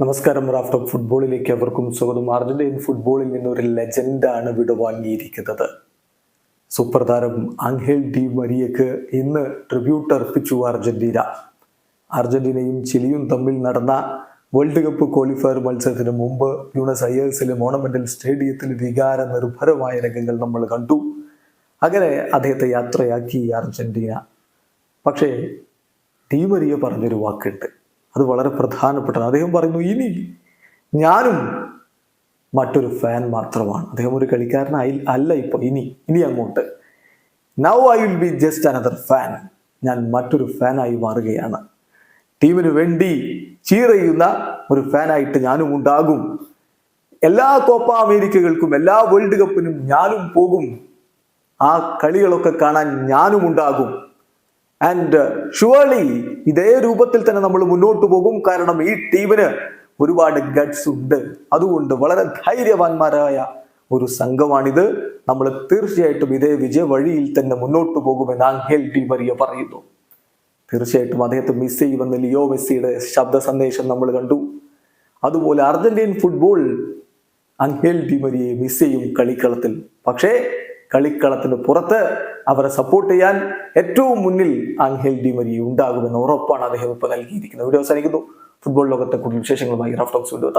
നമസ്കാരം raft of ഫുട്ബോളിലേക്ക് അവർക്കും സ്വാഗതം. അർജന്റീൻ ഫുട്ബോളിൽ നിന്ന് ഒരു ലെജൻഡാണ് വിടവാങ്ങിയിരിക്കുന്നത്. സൂപ്പർ താരം ആംഹേൽ ഡി മരിയക്ക് ഇന്ന് ട്രിബ്യൂട്ട് അർപ്പിച്ചു അർജന്റീന. അർജന്റീനയും ചിലിയും തമ്മിൽ നടന്ന വേൾഡ് കപ്പ് ക്വാളിഫയർ മത്സരത്തിന് മുമ്പ് ബ്യൂണസ് അയേഴ്സിലെ മോണമെന്റൽ സ്റ്റേഡിയത്തിൽ വികാര നിർഭരമായ രംഗങ്ങൾ നമ്മൾ കണ്ടു. അങ്ങനെ അദ്ദേഹത്തെ യാത്രയാക്കി അർജന്റീന. പക്ഷേ ഡി മരിയ പറഞ്ഞൊരു വാക്കുണ്ട്. അത് വളരെ പ്രധാനപ്പെട്ടതാണ്. അദ്ദേഹം പറയുന്നു ഇനി ഞാനും മറ്റൊരു ഫാൻ മാത്രമാണ്. അദ്ദേഹം ഒരു കളിക്കാരനായി അല്ല ഇപ്പോൾ. ഇനി ഇനി അങ്ങോട്ട്. Now I will be just another fan ഞാൻ മറ്റൊരു ഫാനായി മാറുകയാണ്. ടീമിന് വേണ്ടി ചീറയുന്ന ഒരു ഫാനായിട്ട് ഞാനും ഉണ്ടാകും. എല്ലാ കോപ്പ അമേരിക്കകൾക്കും എല്ലാ വേൾഡ് കപ്പിനും ഞാനും പോകും. ആ കളികളൊക്കെ കാണാൻ ഞാനും ഉണ്ടാകും. ആൻഡ് ഷുവർലി ഇതേ രൂപത്തിൽ തന്നെ നമ്മൾ മുന്നോട്ട് പോകും. കാരണം ഈ ടീമിന് ഒരുപാട് ഗഡ്സ് ഉണ്ട്. അതുകൊണ്ട് വളരെ ധൈര്യവാന്മാരായ ഒരു സംഘമാണിത്. നമ്മൾ തീർച്ചയായിട്ടും ഇതേ വിജയ വഴിയിൽ തന്നെ മുന്നോട്ട് പോകുമെന്ന് ആംഹേൽ ഡി മരിയ പറയുന്നു. തീർച്ചയായിട്ടും അദ്ദേഹത്തെ മിസ് ചെയ്യുമെന്ന് ലിയോ മെസ്സിയുടെ ശബ്ദ സന്ദേശം നമ്മൾ കണ്ടു. അതുപോലെ Argentine football Angel Di മരിയെ miss ചെയ്യും കളിക്കളത്തിൽ. പക്ഷേ കളിക്കളത്തിന് പുറത്ത് അവരെ സപ്പോർട്ട് ചെയ്യാൻ ഏറ്റവും മുന്നിൽ അംഹേൽ ഡി മരിയ ഉണ്ടാകുമെന്ന ഉറപ്പാണ് അദ്ദേഹം ഇപ്പോൾ നൽകിയിരിക്കുന്നത്. വീഡിയോ അവസാനിക്കുന്നു. ഫുട്ബോൾ ലോകത്തെ കൂടുതൽ വിശേഷങ്ങളുമായി റഫ് ടോക്സ് വീണ്ടും